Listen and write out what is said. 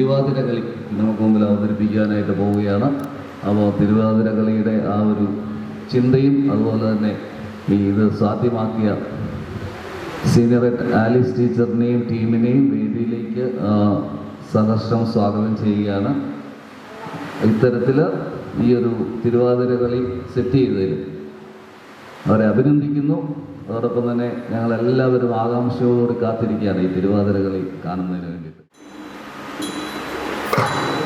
തിരുവാതിര കളി നമുക്ക് മുമ്പിൽ അവതരിപ്പിക്കാനായിട്ട് പോവുകയാണ്. അപ്പോൾ തിരുവാതിര കളിയുടെ ആ ഒരു ചിന്തയും അതുപോലെ തന്നെ ഈ ഇത് സാധ്യമാക്കിയ സീനിയർ ആലിസ് ടീച്ചറിനെയും ടീമിനെയും വേദിയിലേക്ക് സഹർഷം സ്വാഗതം ചെയ്യുകയാണ്. ഇത്തരത്തിൽ ഈ ഒരു തിരുവാതിര കളി സെറ്റ് ചെയ്തതിൽ അവരെ അഭിനന്ദിക്കുന്നു. അതോടൊപ്പം തന്നെ ഞങ്ങളെല്ലാവരും ആകാംക്ഷയോട് കാത്തിരിക്കുകയാണ് ഈ തിരുവാതിര കളി കാണുന്നതിന് വേണ്ടി